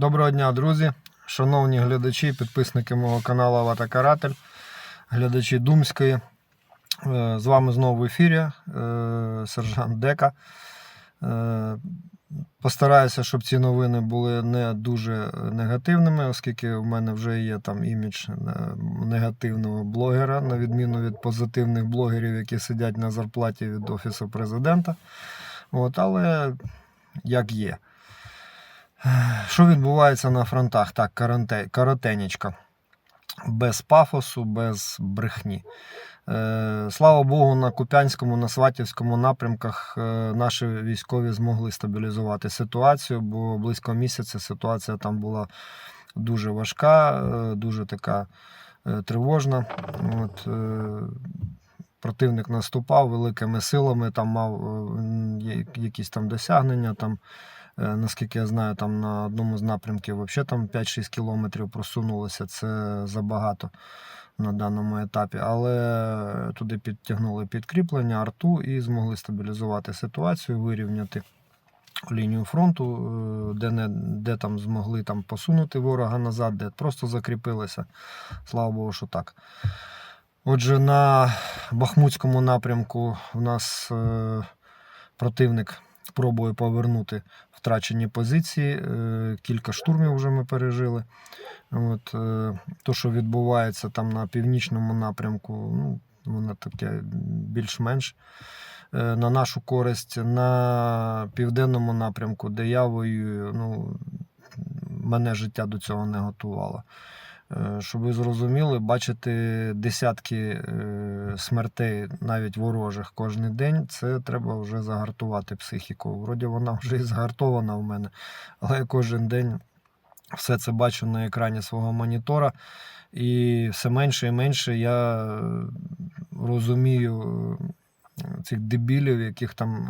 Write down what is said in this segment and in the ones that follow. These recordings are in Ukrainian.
Доброго дня, друзі, шановні глядачі, підписники мого каналу Авата Каратель, глядачі Думської. Е, З вами знову в ефірі е, сержант Дека. Е, Постараюся, щоб ці новини були не дуже негативними, оскільки в мене вже є там імідж негативного блогера, на відміну від позитивних блогерів, які сидять на зарплаті від Офісу президента. От, але як є. Що відбувається на фронтах? Так, каранте, коротенечко. Без пафосу, без брехні. Е, слава Богу, на Куп'янському, на Сватівському напрямках е, наші військові змогли стабілізувати ситуацію, бо близько місяця ситуація там була дуже важка, е, дуже така тривожна. От, противник наступав великими силами, там мав якісь там досягнення. Там, Наскільки я знаю, там на одному з напрямків взагалі там 5-6 кілометрів просунулося. Це забагато на даному етапі. Але туди підтягнули підкріплення, арту і змогли стабілізувати ситуацію, вирівняти лінію фронту, е, де, не, де там змогли там посунути ворога назад, де просто закріпилися. Слава Богу, що так. Отже, на Бахмутському напрямку у нас е, противник пробує повернути втрачені позиції. Е, Кілька штурмів вже ми пережили. От, е, то, що відбувається там на північному напрямку, ну, воно таке більш-менш е, на нашу користь. На південному напрямку, де я воюю, ну, мене життя до цього не готувало. Е, Щоб ви зрозуміли, бачити десятки е, смертей, навіть ворожих, кожен день, це треба вже загартувати психіку. Вроді вона вже і загартована в мене, але я кожен день все це бачу на екрані свого монітора. І все менше і менше я розумію е, цих дебілів, яких там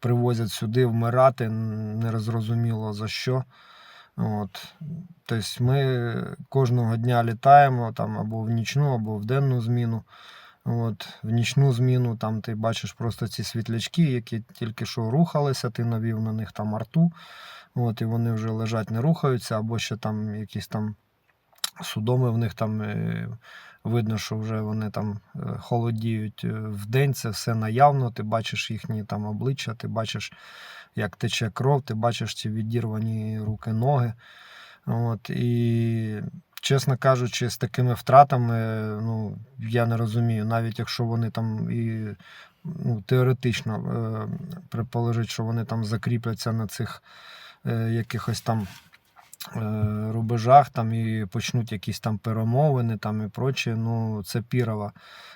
привозять сюди вмирати, нерозрозуміло за що. От. Тобто ми кожного дня літаємо там або в нічну, або в денну зміну. От, в нічну зміну там ти бачиш просто ці світлячки, які тільки що рухалися, ти навів на них там арту, от, і вони вже лежать, не рухаються, або ще там якісь там судоми в них там е, видно, що вже вони там е, холодіють е, в день, це все наявно, ти бачиш їхні там обличчя, ти бачиш, як тече кров, ти бачиш ці відірвані руки, ноги. От, і, чесно кажучи, з такими втратами, ну, я не розумію, навіть якщо вони там і ну, теоретично е, предположить, що вони там закріпляться на цих е, якихось там рубежах там і почнуть якісь там перемовини там і проче, ну це пірова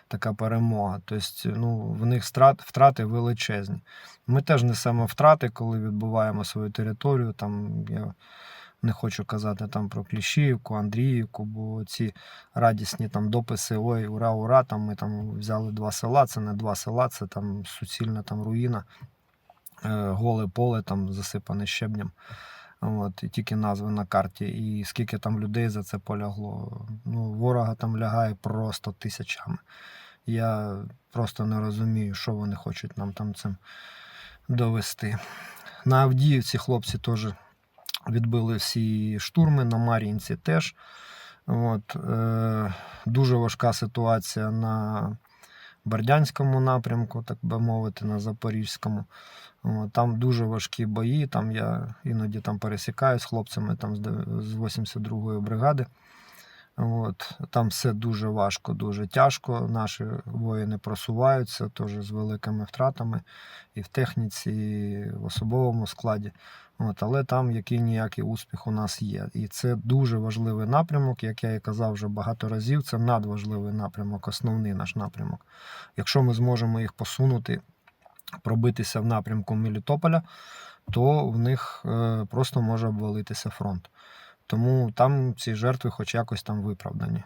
така перемога. Тобто, ну, в них страт, втрати величезні. Ми теж несемо втрати, коли відбуваємо свою територію. Там я не хочу казати там про Кліщіївку, Андріївку, бо ці радісні там дописи, ой, ура, ура! Там ми там взяли два села. Це не два села, це там суцільна там руїна, е, голе поле там засипане щебнем. От, і тільки назви на карті, і скільки там людей за це полягло. Ну, ворога там лягає просто тисячами. Я просто не розумію, що вони хочуть нам там цим довести. На Авдіївці хлопці теж відбили всі штурми, на Мар'їнці теж. От, е, дуже важка ситуація на Бердянському напрямку, так би мовити, на Запорізькому. Там дуже важкі бої. Там я іноді там пересікаюсь з хлопцями там, з 82-ї бригади. От, там все дуже важко, дуже тяжко. Наші воїни просуваються теж з великими втратами і в техніці, і в особовому складі. От, але там який ніякий успіх у нас є. І це дуже важливий напрямок, як я і казав вже багато разів. Це надважливий напрямок, основний наш напрямок. Якщо ми зможемо їх посунути, пробитися в напрямку Мелітополя, то в них е, просто може обвалитися фронт. Тому там ці жертви хоч якось там виправдані.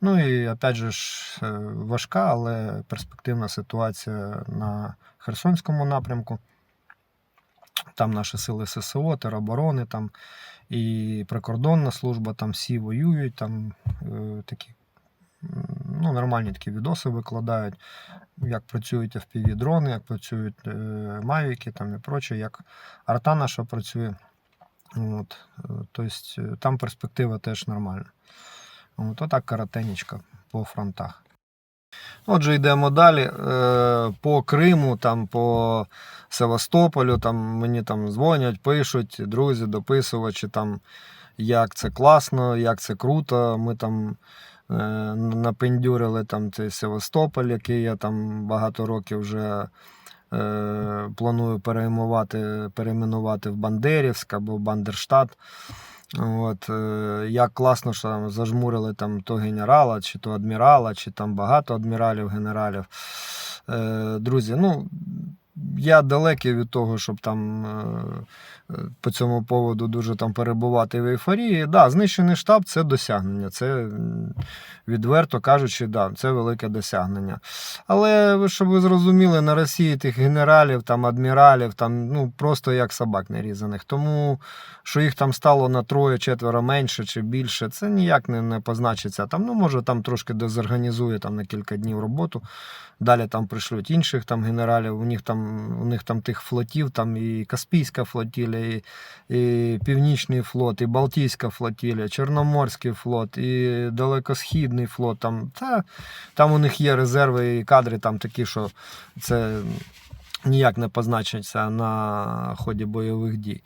Ну і опять же ж е, важка, але перспективна ситуація на Херсонському напрямку. Там наші сили ССО, тероборони, там і прикордонна служба, там всі воюють, там е, такі ну, нормальні такі відоси викладають, як працюють FPV-дрони, як працюють е, мавіки там і проче, як арта наша працює. От, е, тобто е, там перспектива теж нормальна. От, отак коротенечко по фронтах. Отже, йдемо далі. Е, По Криму, там, по Севастополю, там мені там дзвонять, пишуть, друзі, дописувачі, там, як це класно, як це круто. Ми там е, напендюрили там цей Севастополь, який я там багато років вже е, планую перейменувати в Бандерівськ або Бандерштат. От, е, як класно, що там зажмурили там то генерала, чи то адмірала, чи там багато адміралів, генералів. Е, друзі, ну. Я далекий від того, щоб там е, е, по цьому поводу дуже там перебувати в ейфорії. Да, знищений штаб це досягнення. Це відверто кажучи, да, це велике досягнення. Але ви- щоб ви зрозуміли, на Росії тих генералів, там адміралів, там ну просто як собак нерізаних. Тому що їх там стало на троє-четверо менше чи більше, це ніяк не, не позначиться. Там, ну, може, там трошки дезорганізує там на кілька днів роботу. Далі там пришлють інших там генералів. У них там у них там тих флотів, там і Каспійська флотілля, і, і Північний флот, і Балтійська флотілля, Чорноморський флот, і Далекосхідний флот. Там, та, там у них є резерви і кадри там такі, що це ніяк не позначиться на ході бойових дій.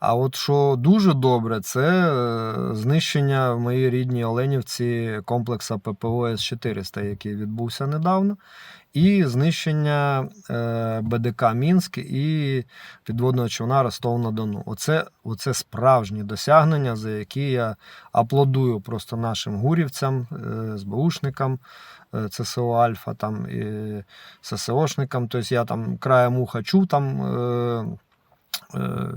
А от що дуже добре, це е, знищення в моїй рідній Оленівці комплекса ППО С-400, який відбувся недавно, і знищення е, БДК Мінськ і підводного човна Ростов-на-Дону. Оце, оце справжні досягнення, за які я аплодую просто нашим гурівцям, е, СБУшникам. е, ЦСО Альфа там і ССОшникам. Тобто я там краєм уха чув там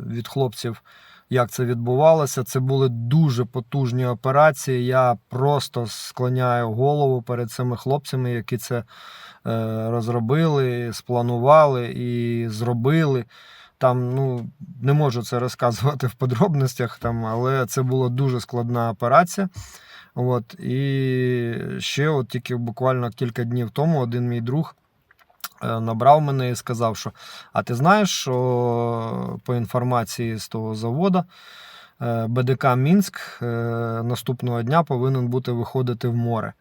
від хлопців, як це відбувалося. Це були дуже потужні операції. Я просто склоняю голову перед цими хлопцями, які це е, розробили, спланували і зробили. Там, ну, не можу це розказувати в подробностях, там, але це була дуже складна операція. От, і ще от тільки буквально кілька днів тому один мій друг набрав мене і сказав, що а ти знаєш, що по інформації з того заводу е, БДК Мінськ е, наступного дня повинен бути виходити в море.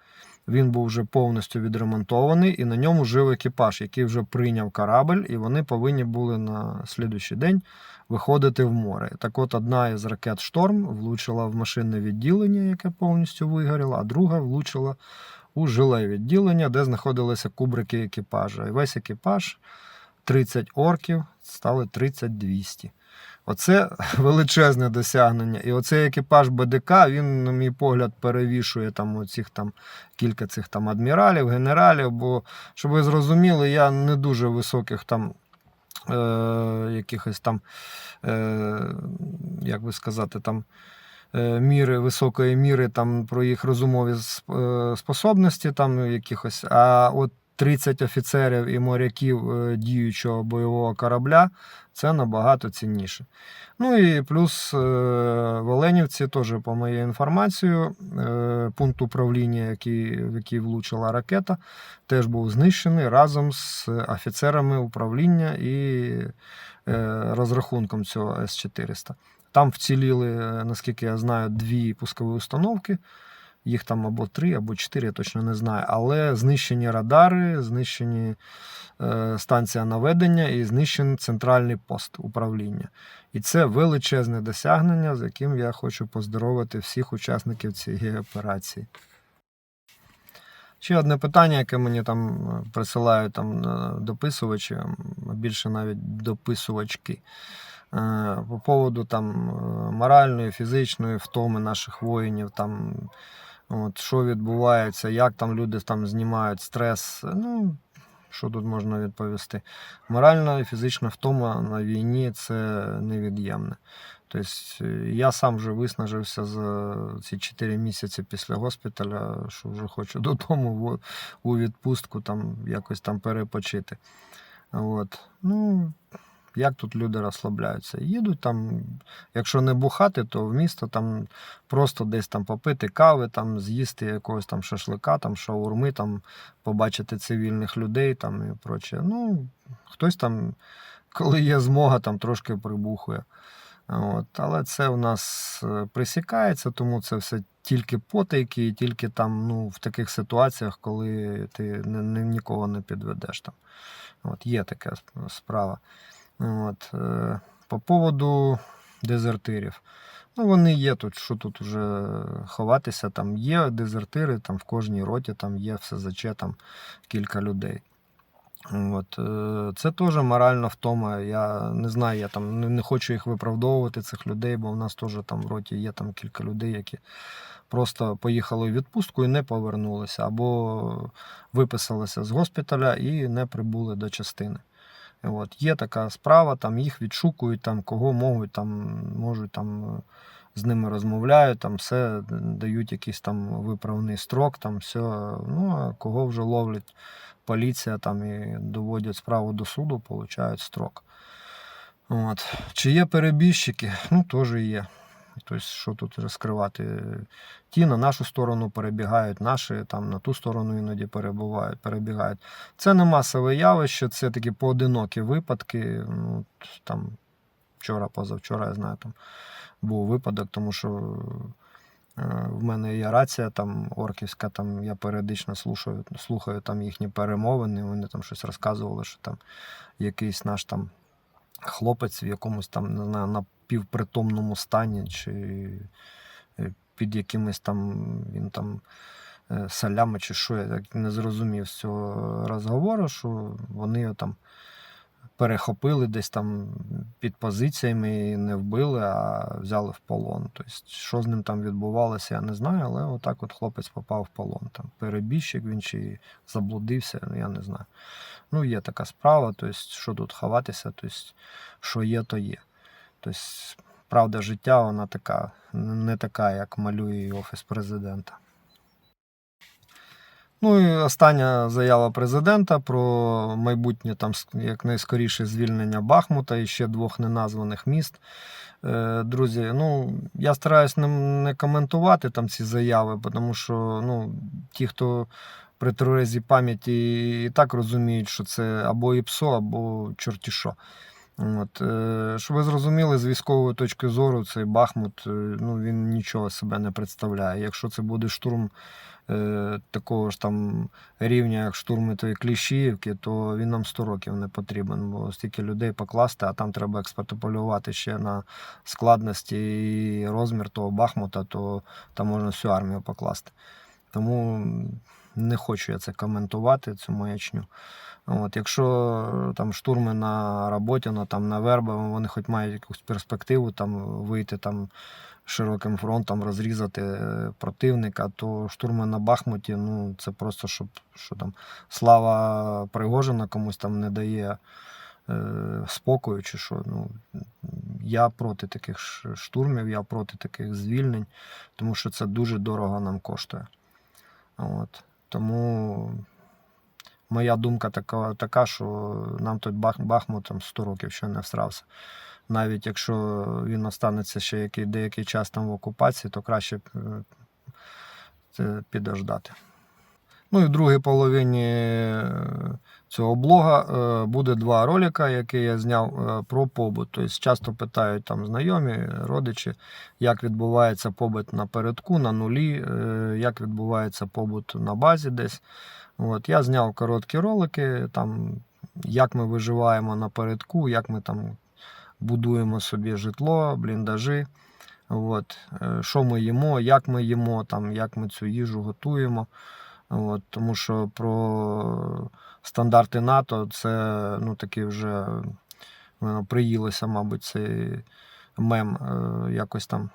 Він був вже повністю відремонтований, і на ньому жив екіпаж, який вже прийняв корабль, і вони повинні були на слідуючий день виходити в море. Так от одна із ракет Шторм влучила в машинне відділення, яке повністю вигоріло, а друга влучила у жиле відділення, де знаходилися кубрики екіпажа. І весь екіпаж, 30 орків, стали 30-200. Оце величезне досягнення. І оцей екіпаж БДК, він, на мій погляд, перевішує там оцих там кілька цих там адміралів, генералів. Бо, щоб ви зрозуміли, я не дуже високих там е, якихось там, е, як би сказати, там. Е, Міри високої міри там про їх розумові е, способності, там якихось. А от 30 офіцерів і моряків е, діючого бойового корабля це набагато цінніше. Ну і плюс в Оленівці, теж по моїй інформації, пункт управління, який, в який влучила ракета, теж був знищений разом з офіцерами управління і розрахунком цього С-400. Там вціліли, е, наскільки я знаю, дві пускові установки. Їх там або три, або чотири, я точно не знаю. Але знищені радари, знищені е, станція наведення і знищений центральний пост управління. І це величезне досягнення, з яким я хочу поздоровити всіх учасників цієї операції. Ще одне питання, яке мені там е, присилають там е, дописувачі, більше навіть дописувачки. Е, По поводу там е, моральної, фізичної втоми наших воїнів, там, от, що відбувається, як там люди там знімають стрес. Ну, що тут можна відповісти? Моральна і фізична втома на війні це невід'ємне. Тобто е, я сам вже виснажився за ці 4 місяці після госпіталя, що вже хочу додому у відпустку, там якось там перепочити. От. Ну, як тут люди розслабляються? Їдуть там, якщо не бухати, то в місто там просто десь там попити кави, там з'їсти якогось там шашлика, там шаурми, там побачити цивільних людей там і проче. Ну, хтось там, коли є змога, там трошки прибухує. От. Але це в нас е, присікається, тому це все тільки потайки, і тільки там, ну, в таких ситуаціях, коли ти нікого не підведеш. Там. От, є така справа. От. е, По поводу дезертирів. Ну, вони є тут, що тут вже ховатися. Там є дезертири, там в кожній роті там є все заче, там кілька людей. От, е, це теж моральна втома. Я не знаю, я там не, хочу їх виправдовувати, цих людей, бо в нас теж там в роті є там кілька людей, які просто поїхали у відпустку і не повернулися, або виписалися з госпіталя і не прибули до частини. От, є така справа, там їх відшукують, там кого можуть, там можуть там. е, З ними розмовляють, там все дають якийсь там виправний строк, там все. Ну а кого вже ловлять поліція там і доводять справу до суду, получають строк. От. Чи є перебіжчики? Ну, теж є. Тобто, що тут розкривати? Ті на нашу сторону перебігають, наші там на ту сторону іноді перебувають, перебігають. Це не масове явище, це такі поодинокі випадки. Ну, там вчора, позавчора, я знаю, там був випадок, тому що е, в мене є рація там орківська, там я періодично слушаю, слухаю там їхні перемовини. Вони там щось розказували, що там якийсь наш там хлопець в якомусь там не знаю, напівпритомному стані, чи е, під якимось там він там е, солями, чи що, я так не зрозумів з цього розговору, що вони його там перехопили десь там під позиціями і не вбили, а взяли в полон. Тобто, що з ним там відбувалося, я не знаю, але отак от хлопець попав в полон. Там перебіжчик він чи заблудився, ну, я не знаю. Ну, є така справа, тобто, що тут ховатися, тобто, що є, то є. Тобто, правда життя, вона така, не така, як малює її офіс президента. Ну і остання заява президента про майбутнє там якнайскоріше звільнення Бахмута і ще двох неназваних міст. Е, Друзі, ну я стараюсь не, коментувати там ці заяви, тому що ну, ті, хто при тверезій пам'яті і так розуміють, що це або ІПСО, або чорті що. От, е, щоб ви зрозуміли, з військової точки зору цей Бахмут е, ну, він нічого себе не представляє. Якщо це буде штурм е, такого ж там рівня, як штурми тої Кліщіївки, то він нам 100 років не потрібен, бо стільки людей покласти, а там треба експертополювати ще на складності і розмір того Бахмута, то там можна всю армію покласти. Тому не хочу я це коментувати, цю маячню. От, якщо там штурми на Роботіно, там на Верба, вони хоч мають якусь перспективу там вийти там широким фронтом, розрізати е, противника, то штурми на Бахмуті, ну це просто щоб що там слава Пригожина комусь там не дає е, спокою, чи що. Ну, я проти таких штурмів, я проти таких звільнень, тому що це дуже дорого нам коштує. От. Тому моя думка така, така що нам Бах, Бахмут там 100 років ще не всрався. Навіть якщо він останеться ще який, деякий час там в окупації, то краще е, це підождати. Ну і в другій половині е, цього блога е, буде два ролика, які я зняв про побут. Тобто часто питають там знайомі, родичі, як відбувається побут на передку, на нулі, як відбувається побут на базі десь. От, я зняв короткі ролики, там, як ми виживаємо на передку, як ми там будуємо собі житло, бліндажі. От, е, що ми їмо, як ми їмо, там, як ми цю їжу готуємо. От, тому що про стандарти НАТО це ну, такий вже воно приїлося, мабуть, цей мем е, якось там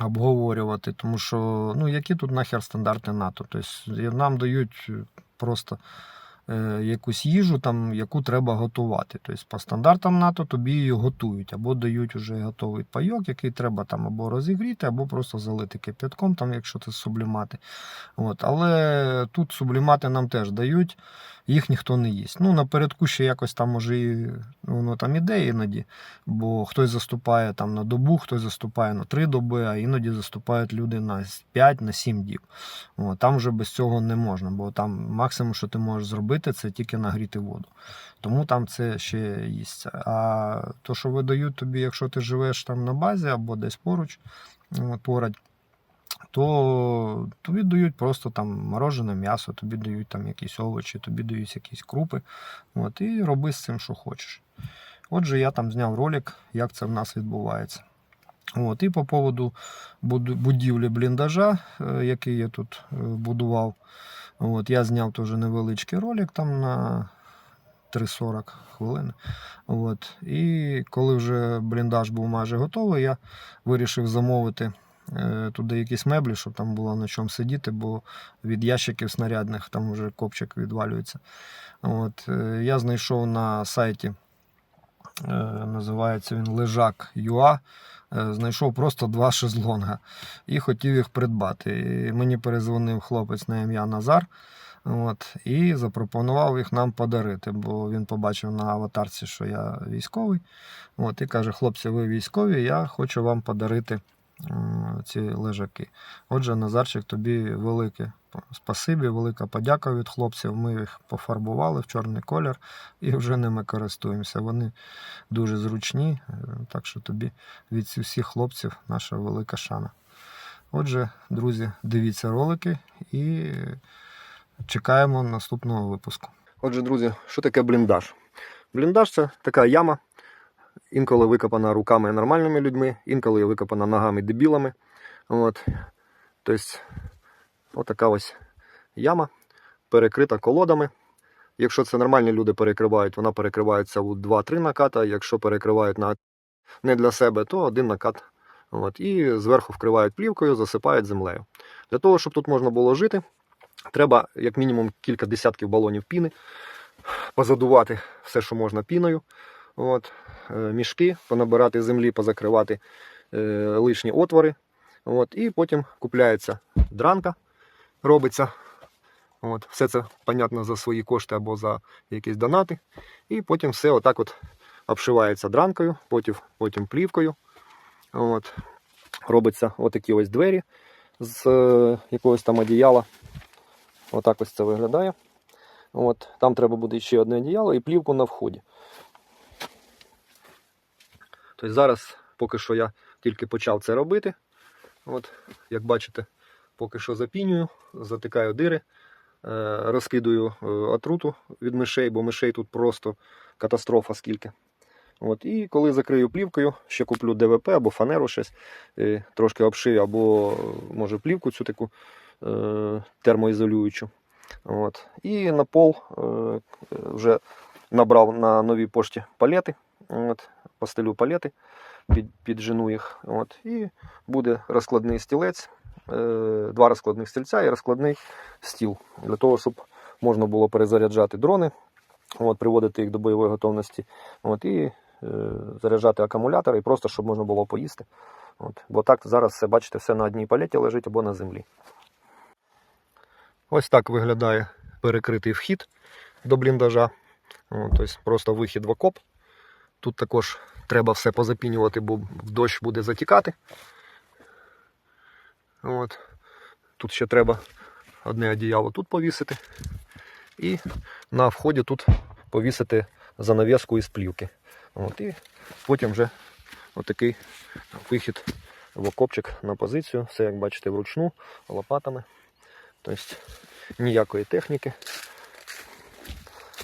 обговорювати. Тому що ну, які тут нахер стандарти НАТО? Тобто нам дають просто е, якусь їжу, там, яку треба готувати. Тобто по стандартам НАТО тобі її готують, або дають вже готовий пайок, який треба там або розігріти, або просто залити кип'ятком, там, якщо це сублімати. От. Але тут сублімати нам теж дають, їх ніхто не їсть. Ну, напередку ще якось там може і ну, воно там іде іноді, бо хтось заступає там на добу, хтось заступає на три доби, а іноді заступають люди на 5 на 7 діб. От. Там вже без цього не можна, бо там максимум, що ти можеш зробити. це тільки нагріти воду. Тому там це ще їсться. А то, що видають тобі, якщо ти живеш там на базі або десь поруч, поряд, то тобі дають просто там морожене м'ясо, тобі дають там якісь овочі, тобі дають якісь крупи. От, і роби з цим, що хочеш. Отже, я там зняв ролик, як це в нас відбувається. От, і по поводу будівлі бліндажа, е, який я тут е, будував, от, я зняв теж невеличкий ролик там на 3-40 хвилин. От, і коли вже бліндаж був майже готовий, я вирішив замовити туди якісь меблі, щоб там було на чому сидіти, бо від ящиків снарядних там вже копчик відвалюється. От, е, я знайшов на сайті, е, називається він Лежак.ua, е, знайшов просто два шезлонга і хотів їх придбати. І мені перезвонив хлопець на ім'я Назар. От, і запропонував їх нам подарити, бо він побачив на аватарці, що я військовий. От, і каже: хлопці, ви військові, я хочу вам подарити ці лежаки. Отже, Назарчик, тобі велике спасибі, велика подяка від хлопців. Ми їх пофарбували в чорний колір і вже ними користуємося. Вони дуже зручні, е, так що тобі від всіх хлопців наша велика шана. Отже, друзі, дивіться ролики і чекаємо наступного випуску. Отже, друзі, що таке бліндаж? Бліндаж це така яма, інколи викопана руками нормальними людьми, інколи викопана ногами дебілами. От. Тобто, отака ось яма, перекрита колодами. Якщо це нормальні люди перекривають, вона перекривається у 2-3 наката. Якщо перекривають на не для себе, то один накат. От. І зверху вкривають плівкою, засипають землею. Для того, щоб тут можна було жити, треба як мінімум кілька десятків балонів піни, позадувати все, що можна піною. От. Е, Мішки, понабирати землі, позакривати е, лишні отвори. От. І потім купляється дранка, робиться. От. Все це, понятно, за свої кошти або за якісь донати. І потім все отак от обшивається дранкою, потім, потім плівкою. От. Робиться отакі ось двері з е, якогось там одіяла. Отак ось це виглядає. От. Там треба буде ще одне одіяло і плівку на вході. Тобто зараз, поки що я тільки почав це робити. От, як бачите, поки що запінюю, затикаю дири, е, розкидую е, отруту від мишей, бо мишей тут просто катастрофа скільки. От, і коли закрию плівкою, ще куплю ДВП або фанеру щось, е, трошки обшию, або може плівку цю таку термоізолюючу. От. І на пол вже набрав на новій пошті палети. От, постелю палети, під, піджену їх. От, і буде розкладний стілець, е, два розкладних стільця і розкладний стіл. Для того, щоб можна було перезаряджати дрони, от, приводити їх до бойової готовності. От, і е, заряджати акумулятори, і просто щоб можна було поїсти. От. Бо так зараз все, бачите, все на одній палеті лежить або на землі. Ось так виглядає перекритий вхід до бліндажа. Тобто просто вихід в окоп. Тут також треба все позапінювати, бо в дощ буде затікати. От. Тут ще треба одне одіяло тут повісити. І на вході тут повісити занавіску із плівки. От, і потім вже отакий вихід в окопчик на позицію. Все, як бачите, вручну, лопатами. Тобто ніякої техніки.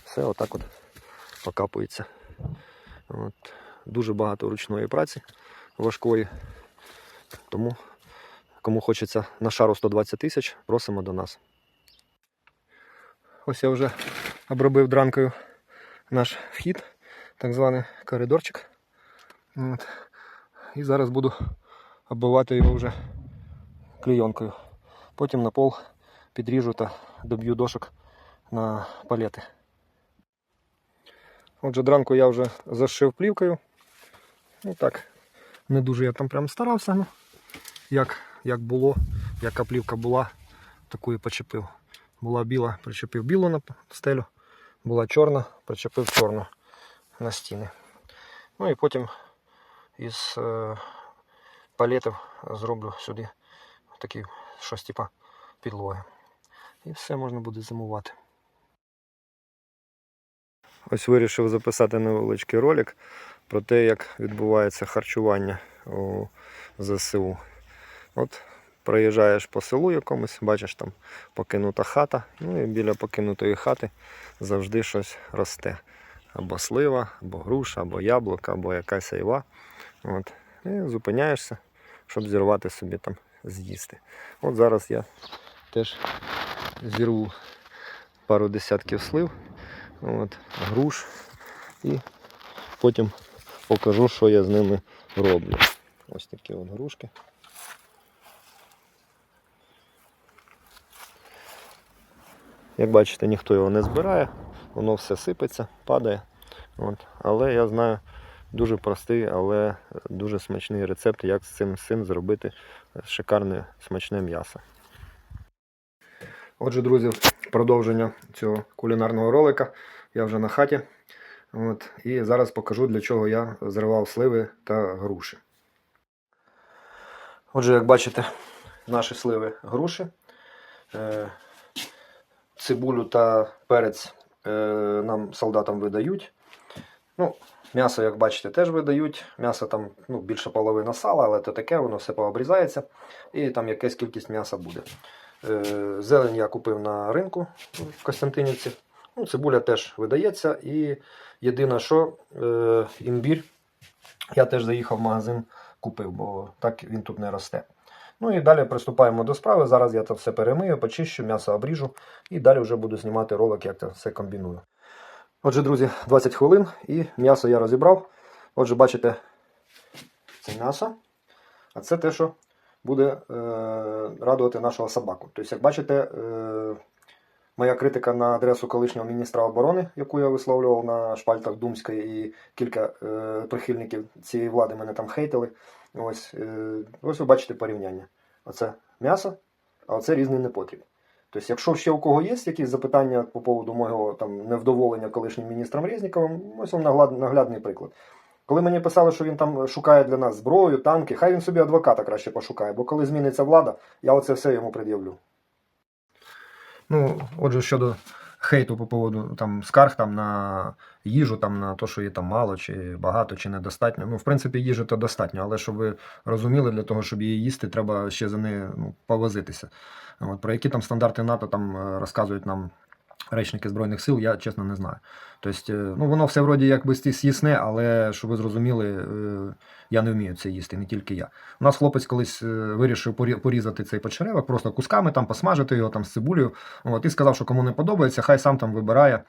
Все отак от окапується. От. Дуже багато ручної праці важкої. Тому, кому хочеться на шару 120 тисяч, просимо до нас. Ось я вже обробив дранкою наш вхід, так званий коридорчик. От. І зараз буду оббивати його вже клейонкою. Потім на пол підріжу та доб'ю дошок на палети. Отже, дранку я вже зашив плівкою. Ну так, не дуже я там прям старався. Ну, як, як було, яка плівка була, таку і почепив. Була біла, причепив білу на стелю, була чорна, причепив чорну на стіни. Ну і потім із е, палетів зроблю сюди такі щось типа підлоги. І все можна буде зимувати. Ось вирішив записати невеличкий ролик про те, як відбувається харчування у ЗСУ. От проїжджаєш по селу якомусь, бачиш там покинута хата, ну і біля покинутої хати завжди щось росте. Або слива, або груша, або яблука, або якась айва. От. І зупиняєшся, щоб зірвати собі там з'їсти. От зараз я теж зірву пару десятків слив, от, груш і потім покажу, що я з ними роблю. Ось такі от грушки. Як бачите, ніхто його не збирає, воно все сипеться, падає. От. Але я знаю дуже простий, але дуже смачний рецепт, як з цим син зробити шикарне смачне м'ясо. Отже, друзі, продовження цього кулінарного ролика. Я вже на хаті. От, і зараз покажу, для чого я зривав сливи та груші. Отже, як бачите, наші сливи груші. Е, цибулю та перець е, нам солдатам видають. Ну, м'ясо, як бачите, теж видають. М'ясо там ну, більше половина сала, але то таке, воно все пообрізається. І там якась кількість м'яса буде. Е, зелень я купив на ринку в Костянтинівці. Ну, цибуля теж видається. І єдине, що е, імбір я теж заїхав в магазин, купив, бо так він тут не росте. Ну і далі приступаємо до справи. Зараз я це все перемию, почищу, м'ясо обріжу і далі вже буду знімати ролик, як це все комбіную. Отже, друзі, 20 хвилин і м'ясо я розібрав. Отже, бачите, це м'ясо, а це те, що буде е, радувати нашого собаку. Тобто, як бачите, е, моя критика на адресу колишнього міністра оборони, яку я висловлював на шпальтах Думської, і кілька е, прихильників цієї влади мене там хейтили. Ось, ось ви бачите порівняння. Оце м'ясо, а оце різний непотріб. Тобто, якщо ще у кого є якісь запитання по поводу мого там невдоволення колишнім міністром Резніковим, ось вам наглядний приклад. Коли мені писали, що він там шукає для нас зброю, танки, хай він собі адвоката краще пошукає, бо коли зміниться влада, я оце все йому пред'явлю. Ну, отже, щодо хейту по поводу там скарг там на їжу, там на те, що її там мало, чи багато, чи недостатньо. Ну, в принципі, їжі то достатньо, але щоб ви розуміли, для того, щоб її їсти, треба ще за нею ну, повозитися. От, про які там стандарти НАТО там е, розказують нам речники Збройних сил, я чесно не знаю. Тобто, е, ну, воно все вроді якби з'їсне, але щоб ви зрозуміли, е, я не вмію це їсти, не тільки я. У нас хлопець колись е, вирішив порізати цей почеревок, просто кусками там посмажити його там з цибулею. От, і сказав, що кому не подобається, хай сам там вибирає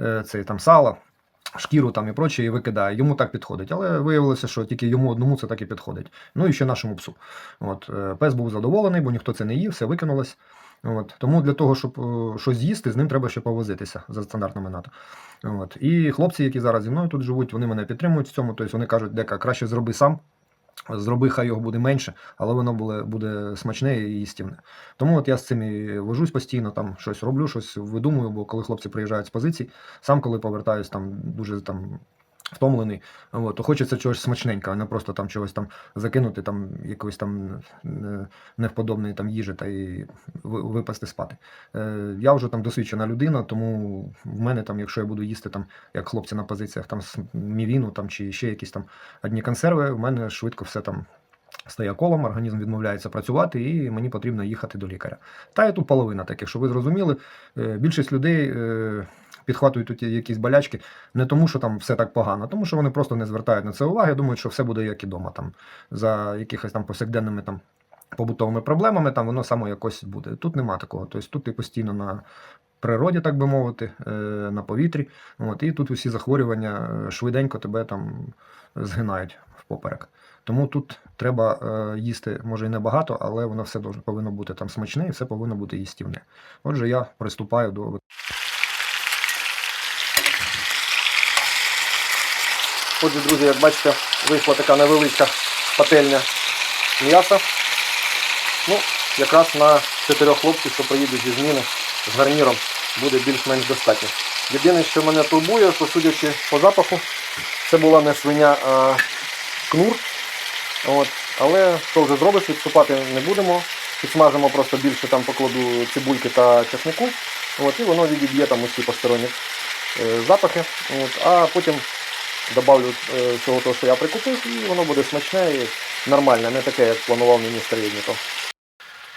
е, цей там сало. Шкіру там і проче, і викидає. Йому так підходить. Але виявилося, що тільки йому одному це так і підходить. Ну і ще нашому псу. От, пес був задоволений, бо ніхто це не їв, все викинулось. От, тому для того, щоб е, щось з'їсти, з ним треба ще повозитися за стандартними НАТО. От. І хлопці, які зараз зі мною тут живуть, вони мене підтримують в цьому. Тобто вони кажуть, дека краще зроби сам. Зроби, хай його буде менше, але воно буде, буде смачне і їстівне. Тому от я з цим і вожусь постійно, там щось роблю, щось видумую, бо коли хлопці приїжджають з позицій, сам коли повертаюсь там дуже там втомлений, от, то хочеться чогось смачненького, а не просто там чогось там закинути, там якоїсь там е, невподобної там їжі та і випасти спати. Е, я вже там досвідчена людина, тому в мене там, якщо я буду їсти там, як хлопці на позиціях, там мівіну там чи ще якісь там одні консерви, в мене швидко все там стає колом, організм відмовляється працювати, і мені потрібно їхати до лікаря. Та і тут половина таких, щоб ви зрозуміли, е, більшість людей е, підхватують тут якісь болячки не тому, що там все так погано, а тому що вони просто не звертають на це уваги, думають, що все буде як і вдома, там за якихось там повсякденними там. Побутовими проблемами там воно само якось буде. Тут нема такого. Тобто тут ти постійно на природі, так би мовити, е, на повітрі. От, і тут усі захворювання е, швиденько тебе там згинають впоперек. Тому тут треба е, їсти, може і небагато, але воно все повинно бути там смачне і все повинно бути їстівне. Отже, я приступаю до Отже, друзі, як бачите, вийшла така невеличка пательня м'яса. Ну, якраз на чотирьох хлопців, що приїдуть зі зміни з гарніром, буде більш-менш достатньо. Єдине, що мене турбує, посудячи по запаху, це була не свиня, а кнур. От. Але що вже зробиш, відступати не будемо. Підсмажимо просто більше там покладу цибульки та чеснику. От, і воно відіб'є там усі посторонні е, запахи. От, а потім добавлю е, цього того, що я прикупив, і воно буде смачне і нормальне, не таке, як планував міністр Єдніков.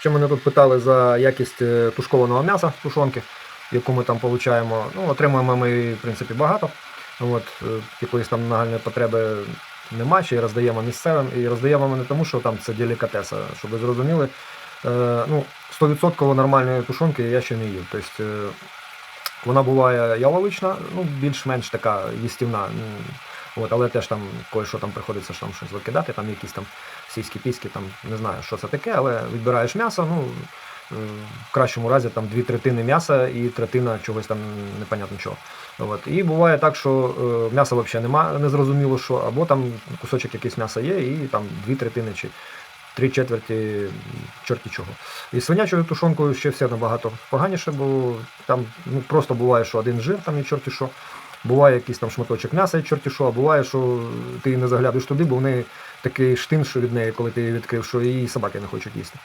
Ще мене тут питали за якість е, тушкованого м'яса, тушонки, яку ми там отримуємо. Ну, отримуємо ми, в принципі, багато. От, е, якоїсь там нагальної потреби нема, ще й роздаємо місцевим. І роздаємо ми не тому, що там це делікатеса, щоб ви зрозуміли. Ну, 100% нормальної тушонки я ще не їв. Тобто, вона буває яловична, ну, більш-менш така їстівна. От, але теж там кое-що там приходиться там щось викидати, там якісь там сільські піски, там не знаю, що це таке, але відбираєш м'ясо, ну е, в кращому разі там дві третини м'яса і третина чогось там непонятно чого. От. І буває так, що е, м'яса взагалі немає, не зрозуміло що, або там кусочок якийсь м'яса є, і там дві третини чи три четверті чорті чого. І свинячою тушонкою ще все набагато поганіше, бо там ну, просто буває, що один жир там і чорті що. Буває якийсь там шматочок м'яса і чорті що, а буває, що ти не заглядуєш туди, бо в неї такий штин, що від неї, коли ти її відкрив, що її собаки не хочуть їсти.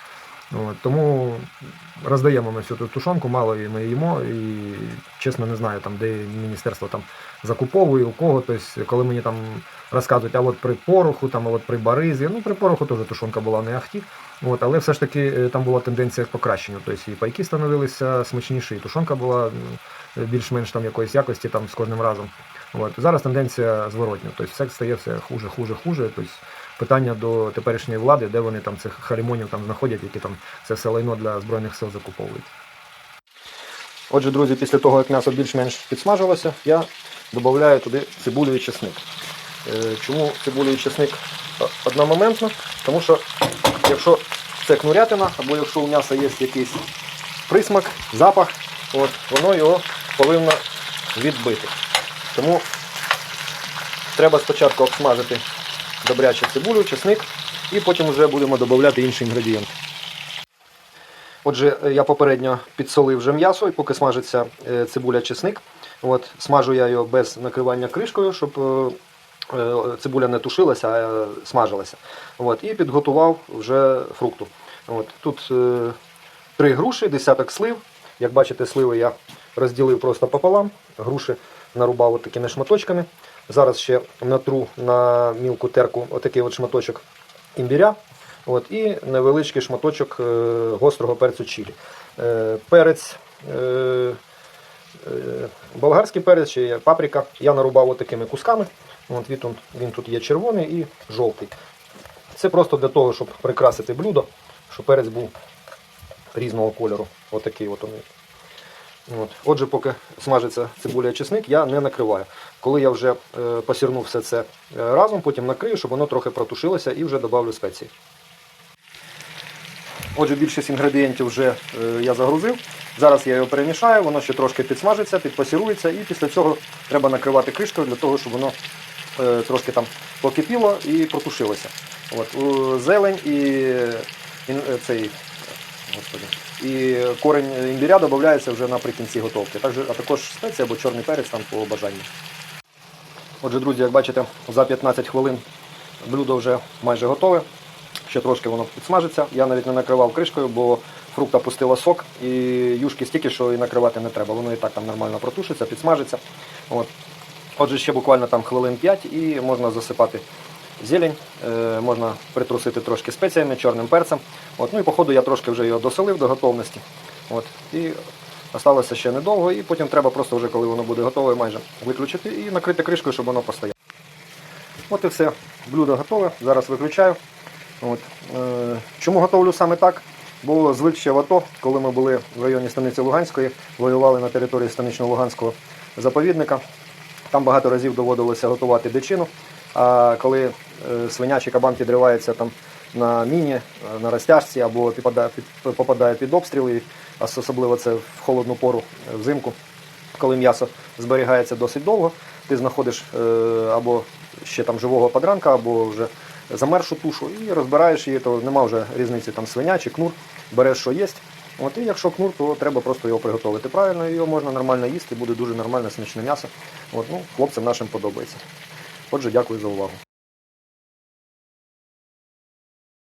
От, тому роздаємо ми всю ту тушонку, мало її ми їмо, і чесно не знаю, там, де міністерство там закуповує, у кого. Тобто, коли мені там розказують, а от при пороху, там, а от при баризі, ну при пороху теж тушонка була не ахті. От, але все ж таки е, там була тенденція к покращенню. Тобто і пайки становилися смачніші, і тушонка була більш-менш там якоїсь якості там, з кожним разом. От. Зараз тенденція зворотня. Тобто все стає все хуже, хуже, хуже. Тобто питання до теперішньої влади, де вони там цих халімонів там знаходять, які там це все лайно для Збройних сил закуповують. Отже, друзі, після того, як м'ясо більш-менш підсмажилося, я додаю туди цибулю і чесник. Е, Чому цибулю і чесник одномоментно? Тому що якщо це кнурятина, або якщо у м'яса є якийсь присмак, запах, от, воно його повинно відбити. Тому треба спочатку обсмажити добряче цибулю, чесник, і потім вже будемо додавати інші інгредієнти. Отже, е, я попередньо підсолив вже м'ясо, і поки смажиться е, цибуля чесник. От, смажу я його без накривання кришкою, щоб е, цибуля не тушилася, а смажилася. От, і підготував вже фрукту. От, тут три груші, десяток слив. Як бачите, сливи я розділив просто пополам. Груші нарубав такими шматочками. Зараз ще натру на мілку терку отакий от шматочок імбіря. От, і невеличкий шматочок е, гострого перцю чилі. Е, перець, е, болгарський перець чи паприка я нарубав от такими кусками. От, він, він тут є червоний і жовтий. Це просто для того, щоб прикрасити блюдо, щоб перець був різного кольору. Отакий от. От. Отже, поки смажиться цибуля чесник, я не накриваю. Коли я вже е, посірнув все це е, разом, потім накрию, щоб воно трохи протушилося і вже додавлю спеції. Отже, більшість інгредієнтів вже е, я загрузив. Зараз я його перемішаю, воно ще трошки підсмажиться, підпасірується, і після цього треба накривати кришкою для того, щоб воно трошки там покипіло і протушилося. От, зелень і, цей господи, і корень імбіря додається вже наприкінці готовки. А також спеція або чорний перець там по бажанню. Отже, друзі, як бачите, за 15 хвилин блюдо вже майже готове. Ще трошки воно підсмажиться. Я навіть не накривав кришкою, бо фрукта пустила сок і юшки стільки, що і накривати не треба. Воно і так там нормально протушиться, підсмажиться. От. Отже, ще буквально там хвилин 5 і можна засипати зелень, е, можна притрусити трошки спеціями, чорним перцем. От. Ну і по ходу я трошки вже його досолив до готовності. От. І осталося ще недовго, і потім треба просто вже, коли воно буде готове, майже виключити і накрити кришкою, щоб воно постояло. От і все. Блюдо готове. Зараз виключаю. От. Е, чому готовлю саме так? Бо звик ще в АТО, коли ми були в районі станиці Луганської, воювали на території станично-Луганського заповідника. Там багато разів доводилося готувати дичину. А коли е, свиня чи кабан підривається там на міні, на розтяжці або попадає під обстріли, особливо це в холодну пору е, взимку, коли м'ясо зберігається досить довго, ти знаходиш е, або ще там живого подранка, або вже замершу тушу і розбираєш її, то нема вже різниці там свиня чи кнур, береш, що є. От, і якщо кнур, то треба просто його приготувати правильно, його можна нормально їсти, буде дуже нормальне смачне м'ясо. От, ну, хлопцям нашим подобається. Отже, дякую за увагу.